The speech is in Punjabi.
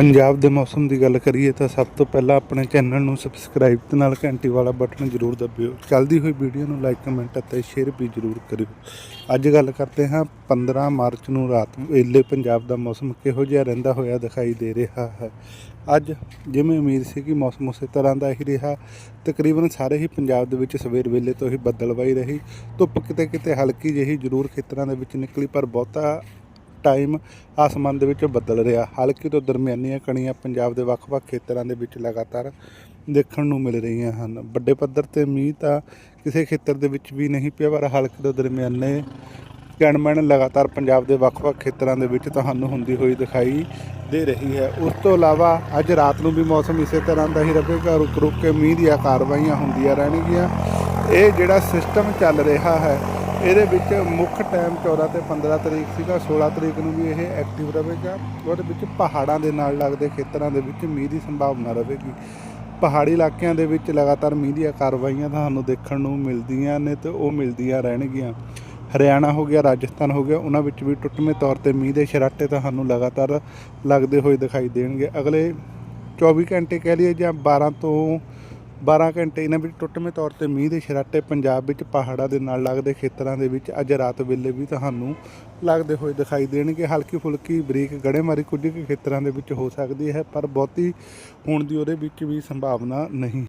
ਪੰਜਾਬ ਦੇ ਮੌਸਮ ਦੀ ਗੱਲ ਕਰੀਏ ਤਾਂ ਸਭ ਤੋਂ ਪਹਿਲਾਂ ਆਪਣੇ ਚੈਨਲ ਨੂੰ ਸਬਸਕ੍ਰਾਈਬ ਤੇ ਨਾਲ ਘੰਟੀ ਵਾਲਾ ਬਟਨ ਜ਼ਰੂਰ ਦਬਿਓ। ਚੱਲਦੀ ਹੋਈ ਵੀਡੀਓ ਨੂੰ ਲਾਈਕ ਕਮੈਂਟ ਅਤੇ ਸ਼ੇਅਰ ਵੀ ਜ਼ਰੂਰ ਕਰਿਓ। ਅੱਜ ਗੱਲ ਕਰਦੇ ਹਾਂ 15 ਮਾਰਚ ਨੂੰ ਰਾਤ ਵੇਲੇ ਪੰਜਾਬ ਦਾ ਮੌਸਮ ਕਿਹੋ ਜਿਹਾ ਰਹਿੰਦਾ ਹੋਇਆ ਦਿਖਾਈ ਦੇ ਰਿਹਾ ਹੈ। ਅੱਜ ਜਿਵੇਂ ਉਮੀਦ ਸੀ ਕਿ ਮੌਸਮ ਉਸੇ ਤਰ੍ਹਾਂ ਦਾ ਹੀ ਰਿਹਾ, ਤਕਰੀਬਨ ਸਾਰੇ ਹੀ ਪੰਜਾਬ ਦੇ ਵਿੱਚ ਸਵੇਰ ਵੇਲੇ ਤੋਂ ਹੀ ਬੱਦਲਵਾਈ ਰਹੀ। ਧੁੱਪ ਕਿਤੇ ਕਿਤੇ ਹਲਕੀ ਜਿਹੀ ਜ਼ਰੂਰ ਖੇਤਰਾਂ ਦੇ ਵਿੱਚ ਨਿਕਲੀ, ਪਰ ਬਹੁਤਾ ਟਾਈਮ ਆਸਮਾਨ ਦੇ ਵਿੱਚ ਬੱਦਲ ਰਿਹਾ। ਹਲਕੀ ਤੋਂ ਦਰਮਿਆਨੀਆਂ ਕਣੀਆਂ ਪੰਜਾਬ ਦੇ ਵੱਖ-ਵੱਖ ਖੇਤਰਾਂ ਦੇ ਵਿੱਚ ਲਗਾਤਾਰ ਦੇਖਣ ਨੂੰ ਮਿਲ ਰਹੀਆਂ ਹਨ। ਵੱਡੇ ਪੱਧਰ ਤੇ ਮੀਂਹ ਤਾਂ ਕਿਸੇ ਖੇਤਰ ਦੇ ਵਿੱਚ ਵੀ ਨਹੀਂ ਪਿਆ, ਪਰ ਹਲਕੇ ਤੋਂ ਦਰਮਿਆਨੇ ਕਣਮਣ ਲਗਾਤਾਰ ਪੰਜਾਬ ਦੇ ਵੱਖ-ਵੱਖ ਖੇਤਰਾਂ ਦੇ ਵਿੱਚ ਤੁਹਾਨੂੰ ਹੁੰਦੀ ਹੋਈ ਦਿਖਾਈ ਦੇ ਰਹੀ ਹੈ। ਉਸ ਤੋਂ ਇਲਾਵਾ ਅੱਜ ਰਾਤ ਨੂੰ ਵੀ ਮੌਸਮ ਇਸੇ ਤਰ੍ਹਾਂ ਦਾ ਹੀ ਰਹੇਗਾ। ਰੁਕ ਰੁਕ ਕੇ ਮੀਂਹ ਦੀਆਂ ਕਾਰਵਾਈਆਂ ਹੁੰਦੀਆਂ ਰਹਿਣਗੀਆਂ। ਇਹ ਜਿਹੜਾ ਸਿਸਟਮ ਚੱਲ ਰਿਹਾ ਹੈ ਇਹਦੇ ਵਿੱਚ ਮੁੱਖ ਟਾਈਮ 14 ਤੇ 15 ਤਰੀਕ ਸੀਗਾ 16 ਤਰੀਕ ਨੂੰ ਵੀ ਇਹ ਐਕਟਿਵ ਰਹੇਗਾ ਉਹਦੇ ਵਿੱਚ ਪਹਾੜਾਂ ਦੇ ਨਾਲ ਲੱਗਦੇ ਖੇਤਰਾਂ ਦੇ ਵਿੱਚ ਮੀਂਹ ਦੀ ਸੰਭਾਵਨਾ ਰਹੇਗੀ। ਪਹਾੜੀ ਇਲਾਕਿਆਂ ਦੇ ਵਿੱਚ ਲਗਾਤਾਰ ਮੀਂਹ ਦੀਆਂ ਕਾਰਵਾਈਆਂ ਤੁਹਾਨੂੰ ਦੇਖਣ ਨੂੰ ਮਿਲਦੀਆਂ ਨੇ ਤੇ ਉਹ ਮਿਲਦੀਆਂ ਰਹਿਣਗੀਆਂ। ਹਰਿਆਣਾ ਹੋ ਗਿਆ, ਰਾਜਸਥਾਨ ਹੋ ਗਿਆ, ਉਹਨਾਂ ਵਿੱਚ ਵੀ ਟੁੱਟਵੇਂ ਤੌਰ ਤੇ ਮੀਂਹ ਦੇ ਸ਼ਰਾਟੇ ਤੁਹਾਨੂੰ ਲਗਾਤਾਰ ਲੱਗਦੇ ਹੋਏ ਦਿਖਾਈ ਦੇਣਗੇ। ਅਗਲੇ 24 ਘੰਟੇ ਕਹਿ ਲਈਏ ਜਾਂ 12 ਤੋਂ 12 ਘੰਟੇ ਇਹਨਾਂ ਵਿੱਚ ਟੁੱਟਵੇਂ ਤੌਰ ਤੇ ਮੀਂਹ ਦੇ ਛਰਾਟੇ ਪੰਜਾਬ ਵਿੱਚ ਪਹਾੜਾਂ ਦੇ ਨਾਲ ਲੱਗਦੇ ਖੇਤਰਾਂ ਦੇ ਵਿੱਚ ਅੱਜ ਰਾਤ ਵੇਲੇ ਵੀ ਤੁਹਾਨੂੰ ਲੱਗਦੇ ਹੋਏ ਦਿਖਾਈ ਦੇਣਗੇ। ਹਲਕੀ ਫੁਲਕੀ ਬਰੀਕ ਗੜੇਮਾਰੀ ਕੁਝ ਕੁ ਖੇਤਰਾਂ ਦੇ ਵਿੱਚ ਹੋ ਸਕਦੀ ਹੈ, ਪਰ ਬਹੁਤੀ ਹੋਣ ਦੀ ਉਹਦੇ ਵਿੱਚ ਵੀ ਸੰਭਾਵਨਾ ਨਹੀਂ।